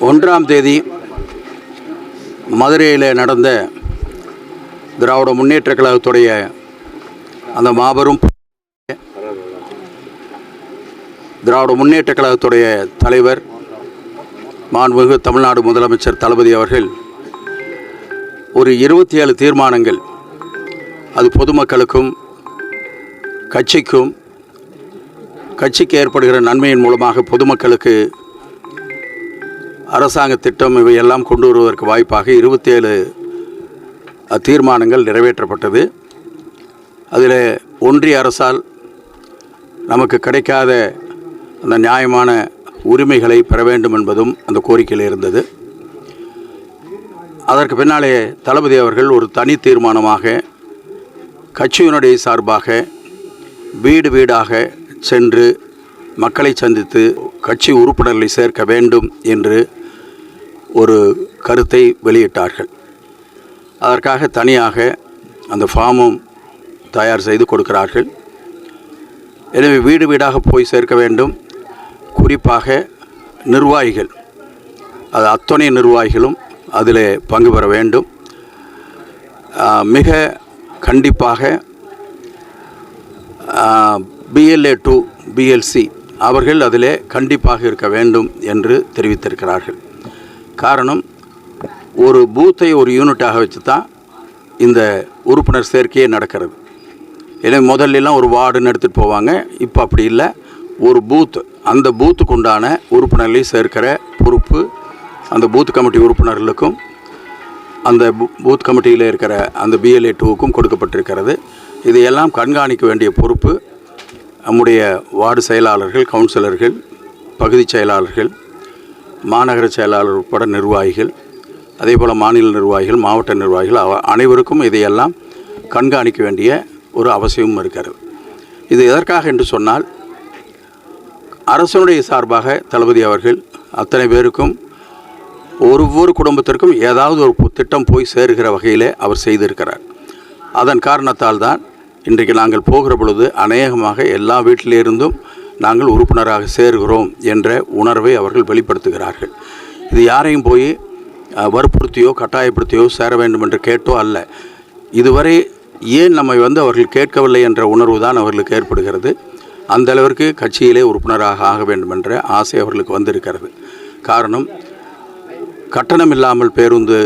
ஒன்றாம் தேதி மதுரையில் நடந்த திராவிட முன்னேற்றக் கழகத்துடைய அந்த மாபெரும் திராவிட முன்னேற்றக் கழகத்துடைய தலைவர் மாண்புமிகு தமிழ்நாடு முதலமைச்சர் தளபதி அவர்கள் ஒரு இருபத்தி ஏழு தீர்மானங்கள் அது பொதுமக்களுக்கும் கட்சிக்கும் கட்சிக்கு ஏற்படுகிற நன்மையின் மூலமாக பொதுமக்களுக்கு அரசாங்க திட்டம் இவையெல்லாம் கொண்டு வருவதற்கு வாய்ப்பாக இருபத்தேழு தீர்மானங்கள் நிறைவேற்றப்பட்டது. அதில் ஒன்றிய அரசால் நமக்கு கிடைக்காத அந்த நியாயமான உரிமைகளை பெற வேண்டும் என்பதும் அந்த கோரிக்கையில் இருந்தது. அதற்கு பின்னாலே தளபதி அவர்கள் ஒரு தனி தீர்மானமாக கட்சியினுடைய சார்பாக வீடு வீடாக சென்று மக்களை சந்தித்து கட்சி உறுப்பினர்களை சேர்க்க வேண்டும் என்று ஒரு கருத்தை வெளியிட்டார்கள். அதற்காக தனியாக அந்த ஃபார்மும் தயார் செய்து கொடுக்கிறார்கள். எனவே வீடு வீடாக போய் சேர்க்க வேண்டும். குறிப்பாக நிர்வாகிகள் அது அத்தனை நிர்வாகிகளும் அதில் பங்கு பெற வேண்டும். மிக கண்டிப்பாக பிஎல்ஏ டு பிஎல்சி அவர்கள் அதில் கண்டிப்பாக இருக்க வேண்டும் என்று தெரிவித்திருக்கிறார்கள். காரணம் ஒரு பூத்தை ஒரு யூனிட்டாக வச்சு தான் இந்த உறுப்பினர் சேர்க்கையே நடக்கிறது. எனவே முதல்லலாம் ஒரு வார்டுன்னு எடுத்துகிட்டு போவாங்க. இப்போ அப்படி இல்லை. ஒரு பூத் அந்த பூத்துக்கு உண்டான உறுப்பினர்களை சேர்க்கிற பொறுப்பு அந்த பூத் கமிட்டி உறுப்பினர்களுக்கும் அந்த பூத் கமிட்டியில் இருக்கிற அந்த பிஎல்ஏ டூவுக்கும் கொடுக்கப்பட்டிருக்கிறது. இதையெல்லாம் கண்காணிக்க வேண்டிய பொறுப்பு நம்முடைய வார்டு செயலாளர்கள் கவுன்சிலர்கள் பகுதி செயலாளர்கள் மாநகர செயலாளர் உட்பட நிர்வாகிகள் அதே போல் மாநில நிர்வாகிகள் மாவட்ட நிர்வாகிகள் அவ அனைவருக்கும் இதையெல்லாம் கண்காணிக்க வேண்டிய ஒரு அவசியமும் இருக்கிறது. இது எதற்காக என்று சொன்னால் அரசனுடைய சார்பாக தளபதி அவர்கள் அத்தனை பேருக்கும் ஒவ்வொரு குடும்பத்திற்கும் ஏதாவது ஒரு திட்டம் போய் சேருகிற வகையிலே அவர் செய்திருக்கிறார். அதன் காரணத்தால் தான் இன்றைக்கு நாங்கள் போகிற பொழுது அநேகமாக எல்லா வீட்டிலிருந்தும் நாங்கள் உறுப்பினராக சேருகிறோம் என்ற உணர்வை அவர்கள் வெளிப்படுத்துகிறார்கள். இது யாரையும் போய் வற்புறுத்தியோ கட்டாயப்படுத்தியோ சேர வேண்டும் என்று கேட்டோ அல்ல. இதுவரை ஏன் நம்மை வந்து அவர்கள் கேட்கவில்லை என்ற உணர்வு தான் அவர்களுக்கு ஏற்படுகிறது. அந்த அளவிற்கு கட்சியிலே உறுப்பினராக ஆக வேண்டும் என்ற ஆசை அவர்களுக்கு வந்திருக்கிறது. காரணம் கட்டணம் இல்லாமல் பேருந்து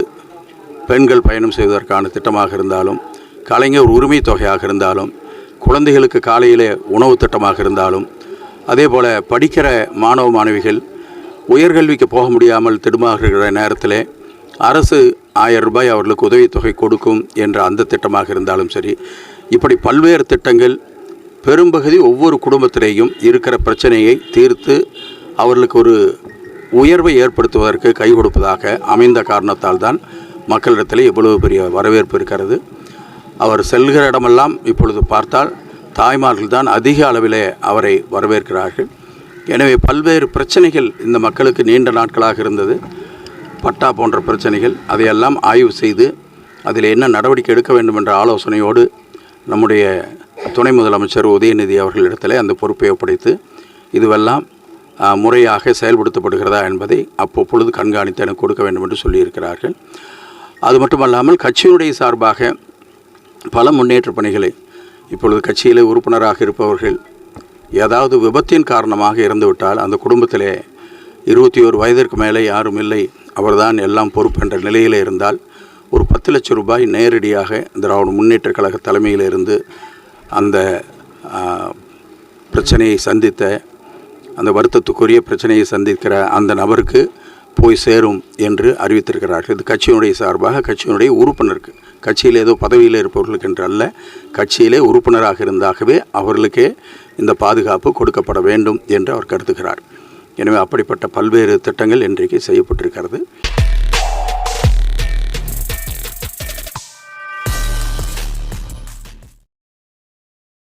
பெண்கள் பயணம் செய்வதற்கான திட்டமாக இருந்தாலும் கலைஞர் உரிமை தொகையாக இருந்தாலும் குழந்தைகளுக்கு காலையிலே உணவு திட்டமாக இருந்தாலும் அதே போல் படிக்கிற மாணவ மாணவிகள் உயர்கல்விக்கு போக முடியாமல் திடுமாறுகிற நேரத்தில் அரசு ஆயிரம் ரூபாய் அவர்களுக்கு உதவித்தொகை கொடுக்கும் என்ற அந்த திட்டமாக இருந்தாலும் சரி இப்படி பல்வேறு திட்டங்கள் பெரும்பகுதி ஒவ்வொரு குடும்பத்திலேயும் இருக்கிற பிரச்சனையை தீர்த்து அவர்களுக்கு ஒரு உயர்வை ஏற்படுத்துவதற்கு கை கொடுப்பதாக அமைந்த காரணத்தால் தான் மக்களிடத்தில் இவ்வளவு பெரிய வரவேற்பு இருக்கிறது. அவர் செல்கிற இடமெல்லாம் இப்பொழுது பார்த்தால் தாய்மார்கள் தான் அதிக அளவிலே அவரை வரவேற்கிறார்கள். எனவே பல்வேறு பிரச்சனைகள் இந்த மக்களுக்கு நீண்ட நாட்களாக இருந்தது. பட்டா போன்ற பிரச்சனைகள் அதையெல்லாம் ஆய்வு செய்து அதில் என்ன நடவடிக்கை எடுக்க வேண்டும் என்ற ஆலோசனையோடு நம்முடைய துணை முதலமைச்சர் உதயநிதி அவர்களிடத்தில் அந்த பொறுப்பை ஒப்படைத்து இதுவெல்லாம் முறையாக செயல்படுத்தப்படுகிறதா என்பதை அப்பொழுது கண்காணித்து எனக்கு கொடுக்க வேண்டும் என்று சொல்லியிருக்கிறார்கள். அது மட்டுமல்லாமல் கட்சியினுடைய சார்பாக பல முன்னேற்ற பணிகளை இப்பொழுது கட்சியிலே உறுப்பினராக இருப்பவர்கள் ஏதாவது விபத்தின் காரணமாக இறந்துவிட்டால் அந்த குடும்பத்திலே இருபத்தி ஓரு வயதிற்கு மேலே யாரும் இல்லை. அவர்தான் எல்லாம் பொறுப்பு என்ற நிலையில் இருந்தால் ஒரு பத்து லட்சம் ரூபாய் நேரடியாக திராவிட முன்னேற்ற கழக தலைமையில் இருந்து அந்த பிரச்சனையை சந்தித்த அந்த வருத்தத்துக்குரிய பிரச்சனையை சந்திக்கிற அந்த நபருக்கு போய் சேரும் என்று அறிவித்திருக்கிறார்கள். இது கட்சியினுடைய சார்பாக கட்சியினுடைய உறுப்பினருக்கு. கட்சியில் ஏதோ பதவியில் இருப்பவர்களுக்கு என்று அல்ல கட்சியிலே உறுப்பினராக இருந்தாகவே அவர்களுக்கே இந்த பாதுகாப்பு கொடுக்கப்பட வேண்டும் என்று அவர் கருதுகிறார். எனவே அப்படிப்பட்ட பல்வேறு திட்டங்கள் இன்றைக்கு செய்யப்பட்டிருக்கிறது.